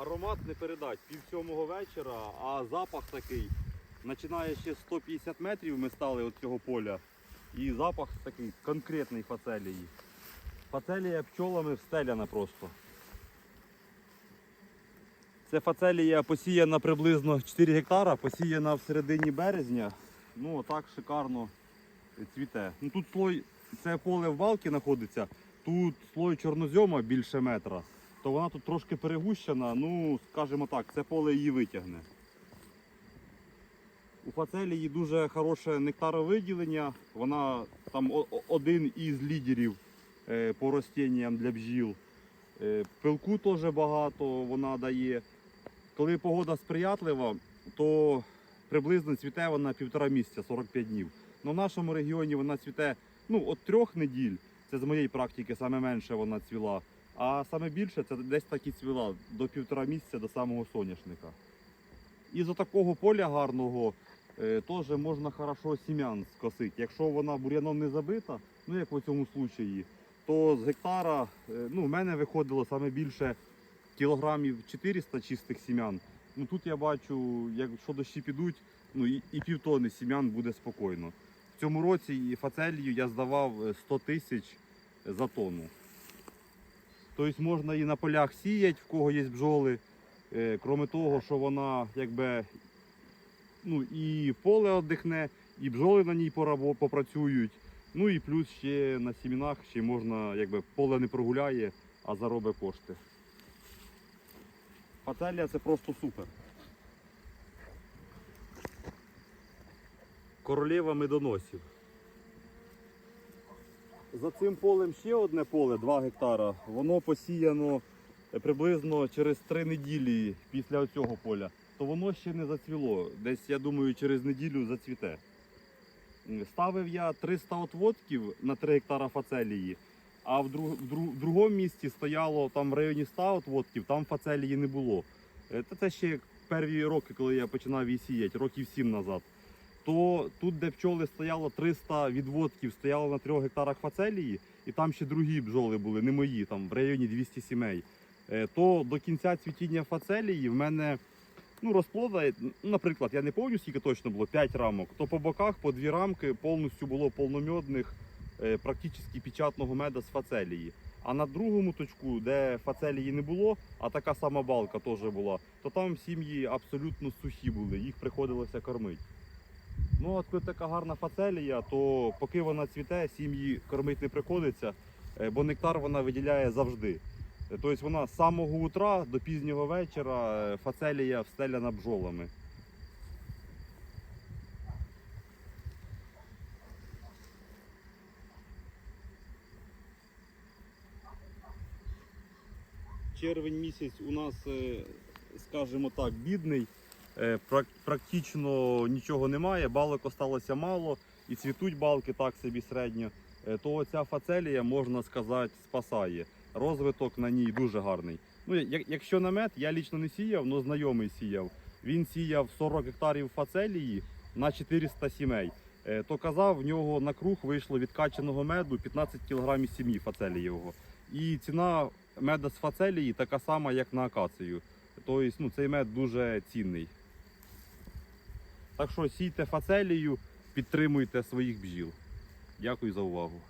аромат не передать. Пів сьомого вечора, а запах такий. Починає ще 150 метрів ми стали від цього поля. І запах такий конкретний фацелії. Фацелія пчолами встеляна просто. Це фацелія посіяна приблизно 4 гектара, посіяна в середині березня. Ну так шикарно цвіте. Ну тут слой, це поле в балки знаходиться, тут слой чорнозьома більше метра, то вона тут трошки перегущена, ну скажімо так, це поле її витягне. У фацелії дуже хороше нектаровиділення. Вона там один із лідерів е, по ростінням для бджіл. Е, Пилку теж багато вона дає. Коли погода сприятлива, то приблизно цвіте вона півтора місяця, 45 днів. Но в нашому регіоні вона цвіте ну, от трьох неділь. Це з моєї практики саме менше вона цвіла. А саме більше це десь так і цвіла до півтора місяця до самого соняшника. І з такого поля гарного е, теж можна хорошо сім'ян скосити. Якщо вона бур'яном не забита, ну як в цьому случаї, то з гектара е, ну, в мене виходило саме більше кілограмів 400 чистих сім'ян. Ну тут я бачу, якщо дощі підуть, ну і, і півтони сім'ян буде спокійно. В цьому році і фацелію я здавав е, 100 тисяч за тонну. Тобто можна і на полях сіяти, в кого є бджоли. Е, Кроме того, що вона якби ну, і поле віддихне, і бджоли на ній попрацюють. Ну і плюс ще на сімінах ще можна, якби поле не прогуляє, а заробить кошти. Фацелія це просто супер. Королева медоносів. За цим полем ще одне поле, 2 гектара. Воно посіяно е, приблизно через 3 неділі після цього поля. То воно ще не зацвіло. Десь, я думаю, через неділю зацвіте. Ставив я 300 отводків на 3 гектара фацелії, а в, друг, в, друг, в другому місці стояло там в районі 100 отводків, там фацелії не було. Е, це ще перві роки, коли я починав її сіяти, років 7 назад. То тут, де пчоли стояло 300 відводків, стояло на 3 гектарах фацелії, і там ще другі бджоли були, не мої, там в районі 200 сімей. Е, То до кінця цвітіння фацелії в мене ну, розплода, наприклад, я не пам'ятаю, скільки точно було, 5 рамок, то по боках по дві рамки повністю було повномьодних, е, практично печатного меда з фацелії. А на другому точку, де фацелії не було, а така сама балка теж була, то там сім'ї абсолютно сухі були, їх приходилося кормити. Ну, от коли така гарна фацелія, то поки вона цвіте, сім'ї кормити не приходиться, е, бо нектар вона виділяє завжди. Тобто вона з самого утра до пізнього вечора е, фацелія встеляна бджолами. Червень місяць у нас, е, скажімо так, бідний. Е, прак- Практично нічого немає, балок осталося мало і цвітуть балки так собі середньо. Е, То ця фацелія, можна сказати, спасає. Розвиток на ній дуже гарний. Ну, як- якщо намет, я лічно не сіяв, але знайомий сіяв. Він сіяв 40 гектарів фацелії на 400 сімей. Е, То казав, в нього на круг вийшло відкачаного меду 15 кг сім'ї фацелієвого. І ціна меда з фацелії така сама, як на акацію. Тобто ну, цей мед дуже цінний. Так що сійте фацелію, підтримуйте своїх бджіл. Дякую за увагу.